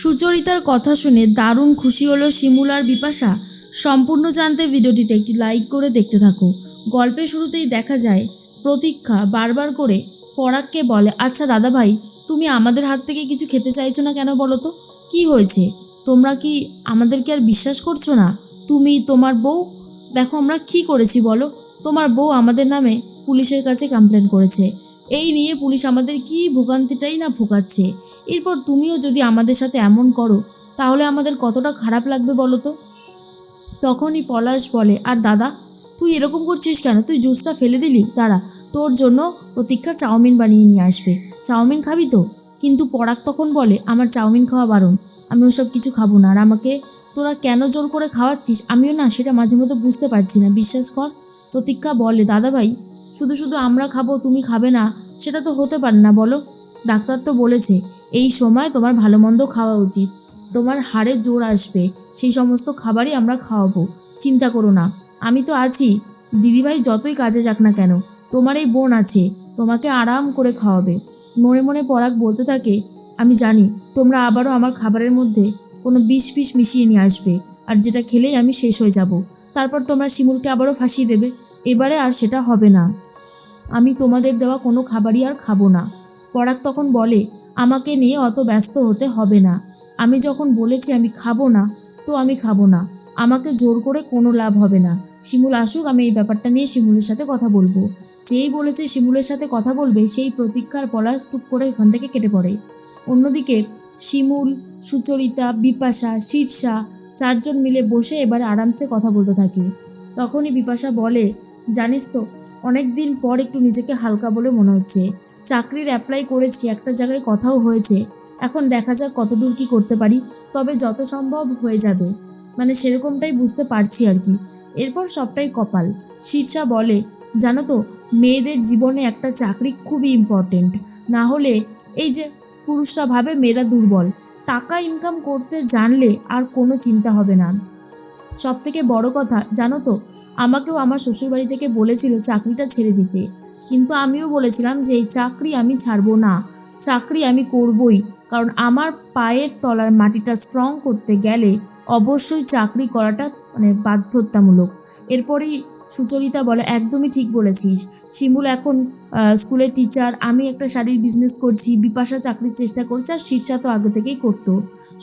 সুচরিতার কথা শুনে দারুণ খুশি হলো শিমুল আর বিপাশা। সম্পূর্ণ জানতে ভিডিওটিতে একটি লাইক করে দেখতে থাকো। গল্পের শুরুতেই দেখা যায়, প্রতীক্ষা বারবার করে পরাগকে বলে আচ্ছা দাদা ভাই তুমি আমাদের হাত থেকে কিছু খেতে চাইছো না কেন বলো তো? কি হয়েছে? তোমরা কি আমাদেরকে আর বিশ্বাস করছ না? তুমি তোমার বউ? দেখো আমরা কি করেছি বলো? তোমার বউ আমাদের নামে পুলিশের কাছে কমপ্লেন করেছে। এই নিয়ে পুলিশ আমাদের কি ভোগান্তিটাই না ভোগাচ্ছে? এরপর তুমিও যদি আমাদের সাথে এমন করো, তাহলে আমাদের কতটা খারাপ লাগবে বলো তো? তখনই পলাশ বলে, আর দাদা, তুই এরকম করছিস কেন? তুই জুসটা ফেলে দিলি। দাঁড়া, তোর জন্য প্রতীক্ষা চাউমিন বানিয়ে নিয়ে আসবে। চাউমিন খাবি তো? কিন্তু পরাগ তখন বলে, আমার চাউমিন খাওয়া বারণ। আমি ওসব কিছু খাব না। আর আমাকে, তোরা কেন জোর করে খাওয়াচ্ছিস? আমিও না, সেটা মাঝে মধ্যে বুঝতে পারছি না। বিশ্বাস কর। প্রতীক্ষা বলে দাদা ভাই শুধু শুধু আমরা খাব, তুমি খাবে না, সেটা তো হতে পারে না, বলো? ডাক্তার তো বলেছে এই সময় তোমার ভালো মন্দ খাওয়া উচিত। তোমার হাড়ে জোর আসবে। সেই সমস্ত খাবারই আমরা খাওয়াবো। চিন্তা করো না। আমি তো আছি। দিদিভাই যতই কাজে যাক না কেন, তোমার এই বোন আছে, তোমাকে আরাম করে খাওয়াবে। মনে মনে পরাগ বলতে থাকে, আমি জানি, তোমরা আবারও আমার খাবারের মধ্যে কোনো বিষ ফিস মিশিয়ে নিয়ে আসবে, আর যেটা খেলেই আমি শেষ হয়ে যাব। তারপর তোমরা শিমুলকে আবারও ফাঁসিয়ে দেবে। এবারে আর সেটা হবে না। আমি তোমাদের দেওয়া কোনো খাবারই আর খাব না। পরাগ তখন বলে আমাকে নিয়ে অত ব্যস্ত হতে হবে না। আমি যখন বলেছি আমি খাব না, তো আমি খাব না। আমাকে জোর করে কোনো লাভ হবে না। শিমুল আসুক, আমি এই ব্যাপারটা নিয়ে শিমুলের সাথে কথা বলব। যেই বলেছে শিমুলের সাথে কথা বলবে, সেই প্রতীক্ষার পলাশ টুক করে এখান থেকে কেটে পড়ে। অন্যদিকে শিমুল, সুচরিতা, বিপাশা শীর্ষা চারজন মিলে বসে এবার আরামসে কথা বলতে থাকে। তখনই বিপাশা বলে, জানিস তো অনেক দিন পর একটু নিজেকে হালকা বলে মনে হচ্ছে। চাকরির অ্যাপ্লাই করেছি, একটা জায়গায় কথাও হয়েছে। এখন দেখা যাক কতদূর কি করতে পারি, তবে যত সম্ভব হয়ে যাবে। মানে সেরকমটাই বুঝতে পারছি আর কি। এরপর সবটাই কপাল। শীর্ষা বলে, জানো তো, মেয়েদের জীবনে একটা চাকরি খুবই ইম্পর্টেন্ট না হলে এই যে পুরুষরা ভাবে মেয়েরা দুর্বল, টাকা ইনকাম করতে জানলে আর কোনো চিন্তা হবে না। সব থেকে বড় কথা, জানো তো, আমাকেও আমার শ্বশুরবাড়ি থেকে বলেছিল চাকরিটা ছেড়ে দিতে। কিন্তু আমিও বলেছিলাম যে এই চাকরি আমি ছাড়বো না। চাকরি আমি করবই, কারণ আমার পায়ের তলার মাটিটা স্ট্রং করতে গেলে অবশ্যই চাকরি করাটা মানে বাধ্যতামূলক। এরপরেই সুচরিতা বলে, একদমই ঠিক বলেছিস। শিমুল এখন স্কুলের টিচার আমি একটা শাড়ির বিজনেস করছি, বিপাশা চাকরির চেষ্টা করছে আর শীর্ষা তো আগে থেকেই করতো।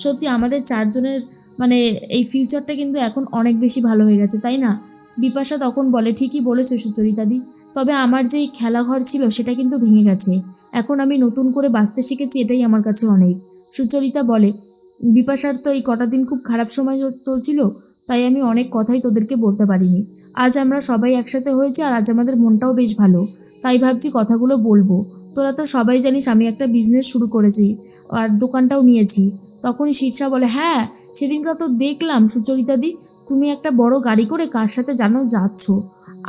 সত্যি আমাদের চারজনের মানে এই ফিউচারটা কিন্তু এখন অনেক বেশি ভালো হয়ে গেছে, তাই না? বিপাশা তখন বলে, ঠিকই বলেছে সুচরিতাদি। তবে আমার যেই খেলাঘর ছিল সেটা কিন্তু ভেঙে গেছে। এখন আমি নতুন করে বাঁচতে শিখেছি এটাই আমার কাছে অনেক। সুচরিতা বলে, বিপাশার তো এই কটা দিন খুব খারাপ সময় চলছিল, তাই আমি অনেক কথাই তোদেরকে বলতে পারিনি। আজ আমরা সবাই একসাথে হয়েছি আর আজ আমাদের মনটাও বেশ ভালো। তাই ভাবছি কথাগুলো বলব। তোরা তো সবাই জানিস আমি একটা বিজনেস শুরু করেছি আর দোকানটাও নিয়েছি। তখনই শীর্ষা বলে হ্যাঁ সেদিনকার তো দেখলাম সুচরিতাদি, তুমি একটা বড় গাড়ি করে কার সাথে জানো যাচ্ছ।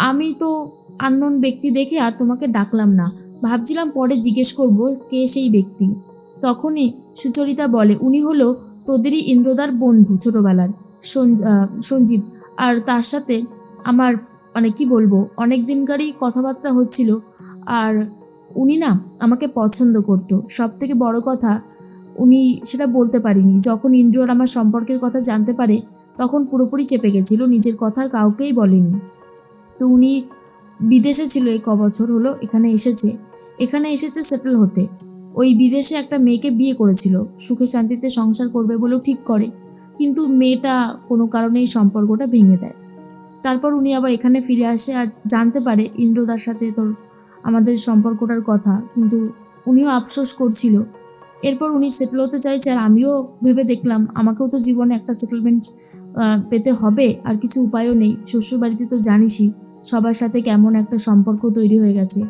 আমি তো আননোন ব্যক্তি দেখে আর তোমাকে ডাকলাম না। ভাবছিলাম পরে জিজ্ঞেস করব কে সেই ব্যক্তি। তখনই সুচরিতা বলে, উনি হলো তোদেরই ইন্দ্রদার বন্ধু ছোটবেলার সঞ্জীব। আর তার সাথে আমার মানে কি বলব, অনেক দিনকারই কথাবার্তা হচ্ছিল। আর উনি না আমাকে পছন্দ করতো। সব থেকে বড় কথা, উনি সেটা বলতে পারিনি। যখন ইন্দ্র আর আমার সম্পর্কের কথা জানতে পারে, তখন পুরোপুরি চেপে গেছিল, নিজের কথা আর কাউকেই বলেনি। তো উনি বিদেশে ছিল এই ক বছর হলো, এখানে এসেছে। এখানে এসেছে সেটেল হতে। ওই বিদেশে একটা মেয়েকে বিয়ে করেছিল। সুখে শান্তিতে সংসার করবে বলেও ঠিক করে। কিন্তু মেয়েটা কোনো কারণে এই সম্পর্কটা ভেঙে দেয়। তারপর উনি আবার এখানে ফিরে আসে আর জানতে পারে ইন্দ্রদার সাথে তোর আমাদের সম্পর্কটার কথা। কিন্তু উনিও আফসোস করছিল। এরপর উনি সেটেল হতে চাইছে আর আমিও ভেবে দেখলাম, আমাকেও তো জীবনে একটা সেটেলমেন্ট পেতে হবে। আর কিছু উপায়ও নেই। শ্বশুর বাড়িতে তো জানিসই। সবার সাথে কেমন একটা সম্পর্ক তৈরি হয়ে গেছে।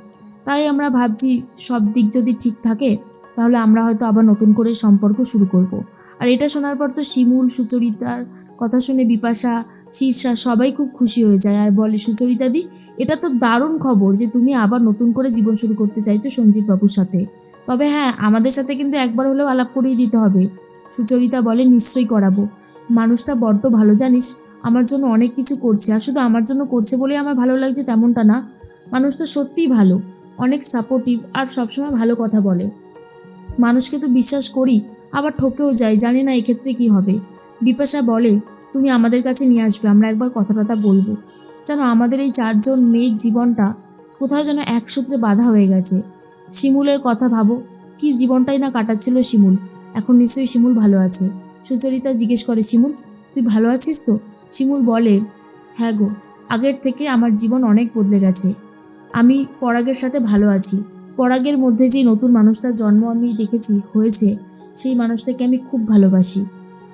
তাই আমরা ভাবছি সব দিক যদি ঠিক থাকে, তাহলে আমরা হয়তো আবার নতুন করে সম্পর্ক শুরু করব। আর এটা শোনার পর তো শিমুল, সুচরিতার কথা শুনে বিপাশা শীর্ষা সবাই খুব খুশি হয়ে যায়। আর বলে সুচরিতাদি এটা তো দারুণ খবর যে তুমি আবার নতুন করে জীবন শুরু করতে চাইছো সঞ্জীব বাবুর সাথে। তবে হ্যাঁ আমাদের সাথে কিন্তু একবার হলেও আলাপ করিয়ে দিতে হবে। সুচরিতা বলে, নিশ্চয়ই করাবো। মানুষটা বড্ড ভালো, জানিস? আমার জন্য অনেক কিছু করছে আর শুধু আমার জন্য করছে বলেই আমার ভালো লাগছে তেমনটা না। মানুষটা সত্যিই ভালো, অনেক সাপোর্টিভ আর সবসময় ভালো কথা বলে। মানুষকে তো বিশ্বাস করি, আবার ঠকেও যাই, জানি না এক্ষেত্রে কি হবে। বিপাশা বলে, তুমি আমাদের কাছে নিয়ে আসবে, আমরা একবার কথা টথা বলব। যেন আমাদের এই চারজন মেয়ের জীবনটা কোথাও যেন এক সূত্রে বাধা হয়ে গেছে। শিমুলের কথা ভাবো, কি জীবনটাই না কাটাচ্ছিল শিমুল। এখন নিশ্চয়ই শিমুল ভালো আছে। সুচরিতা জিজ্ঞেস করে, শিমুল, তুই ভালো আছিস তো? শিমুল বলে হ্যাঁ গো, আগের থেকে আমার জীবন অনেক বদলে গেছে। আমি পরাগের সাথে ভালো আছি। পরাগের মধ্যে যে নতুন মানুষটার জন্ম আমি দেখেছি, হয়েছে, সেই মানুষটাকে আমি খুব ভালোবাসি।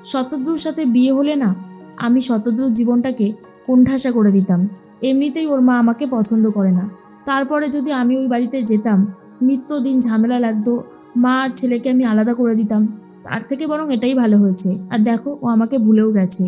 শতদ্রুর সাথে বিয়ে হলে না, আমি শতদ্রুর জীবনটাকে কোণঠাসা করে দিতাম। এমনিতেই ওর মা আমাকে পছন্দ করে না। তারপরে যদি আমি ওই বাড়িতে যেতাম, নিত্যদিন ঝামেলা লাগতো, মা আর ছেলেকে আমি আলাদা করে দিতাম, তার থেকে বরং এটাই ভালো হয়েছে। আর দেখো, ও আমাকে ভুলেও গেছে।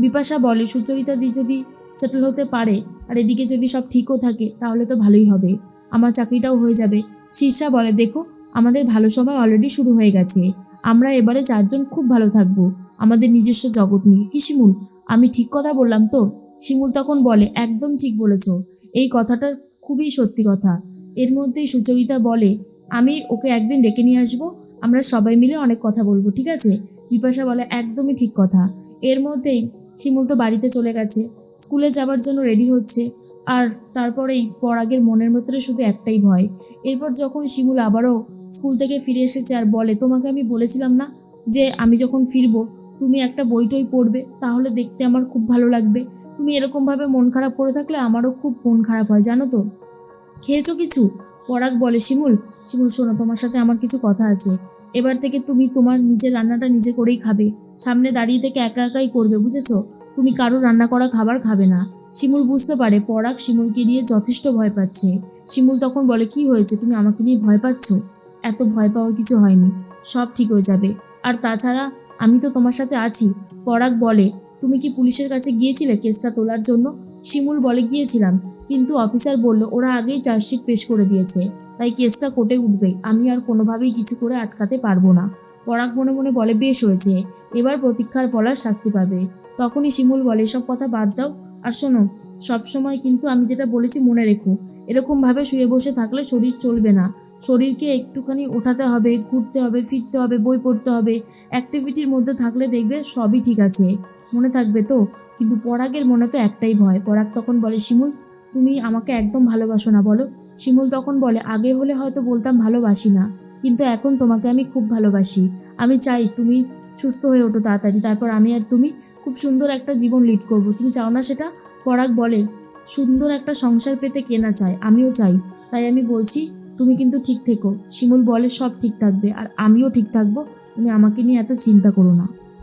বিপাশা বলে, সুচরিতা দি যদি সেটেল হতে পারে আর এদিকে যদি সব ঠিকও থাকে, তাহলে তো ভালোই হবে। আমার চাকরিটাও হয়ে যাবে। শীর্ষা বলে, দেখো, আমাদের ভালো সময় অলরেডি শুরু হয়ে গেছে। আমরা এবারে চারজন খুব ভালো থাকব। আমাদের নিজস্ব জগৎ নিয়ে কি শিমুল? আমি ঠিক কথা বললাম তো? শিমুল তখন বলে, একদম ঠিক বলেছ। এই কথাটার খুবই সত্যি কথা। এর মধ্যেই সুচরিতা বলে, আমি ওকে একদিন ডেকে নিয়ে আসব। আমরা সবাই মিলে অনেক কথা বলব, ঠিক আছে? বিপাশা বলে, একদমই ঠিক কথা। এর মধ্যেই শিমুল তো বাড়িতে চলে গেছে, স্কুলে যাবার জন্য রেডি হচ্ছে। আর তারপরেই পরাগের মনের ভেতরে শুধু একটাই ভয়। এরপর যখন শিমুল আবারও স্কুল থেকে ফিরে এসেছে আর বলে, তোমাকে আমি বলেছিলাম না যে আমি যখন ফিরবো, তুমি একটা বই টই পড়বে? তাহলে দেখতে আমার খুব ভালো লাগবে। তুমি এরকমভাবে মন খারাপ করে থাকলে আমারও খুব মন খারাপ হয়, জানো তো? খেয়েছো কিছু? পরাগ বলে, শিমুল শিমুল শোনো, তোমার সাথে আমার কিছু কথা আছে। এবার থেকে তুমি তোমার নিজের রান্নাটা নিজে করেই খাবে। সামনে দাঁড়িয়ে থেকে একা একাই করবে, বুঝেছ? তুমি কারও রান্না করা খাবার খাবে না। শিমুল বুঝতে পারে, পরাগ শিমুলকে নিয়ে যথেষ্ট ভয় পাচ্ছে। শিমুল তখন বলে, কি হয়েছে? তুমি আমাকে নিয়ে ভয় পাচ্ছ? এত ভয় পাওয়ার কিছু হয়নি। সব ঠিক হয়ে যাবে। আর তাছাড়া আমি তো তোমার সাথে আছি। পরাগ বলে, তুমি কি পুলিশের কাছে গিয়েছিলে কেসটা তোলার জন্য? শিমুল বলে, গিয়েছিলাম। কিন্তু অফিসার বলল, ওরা আগেই চার্জশিট পেশ করে দিয়েছে। তাই কেসটা কোর্টে উঠবে। আমি আর কোনোভাবেই কিছু করে আটকাতে পারব না। পরাগ মনে মনে বলে, বেশ হয়েছে। এবার প্রতীক্ষার পলার শাস্তি পাবে। তখনই শিমুল বলে সব কথা বাদ দাও। আর শোনো সবসময় কিন্তু আমি যেটা বলেছি মনে রেখো। এরকমভাবে শুয়ে বসে থাকলে শরীর চলবে না। শরীরকে একটুখানি ওঠাতে হবে, ঘুরতে হবে, ফিরতে হবে, বই পড়তে হবে। অ্যাক্টিভিটির মধ্যে থাকলে দেখবে সবই ঠিক আছে। মনে থাকবে তো? কিন্তু পরাগের মনে তো একটাই ভয়। পরাগ তখন বলে, শিমুল, তুমি আমাকে একদম ভালোবাসো না, বলো। শিমুল তখন বলে, আগে হলে হয়তো বলতাম ভালোবাসি না। কিন্তু এখন তোমাকে আমি খুব ভালোবাসি। আমি চাই তুমি সুস্থ হয়ে ওঠো তাড়াতাড়ি। তারপর আমি আর তুমি খুব সুন্দর একটা জীবন লিড করব। তুমি চাও না সেটা পরাগ বলে, সুন্দর একটা সংসার পেতে কেনা চায়? আমিও চাই। তাই আমি বলছি, তুমি কিন্তু ঠিক থেকো। শিমুল বলে সব ঠিক থাকবে, আর আমিও ঠিক থাকব। তুমি আমাকে নিয়ে এত চিন্তা করো না।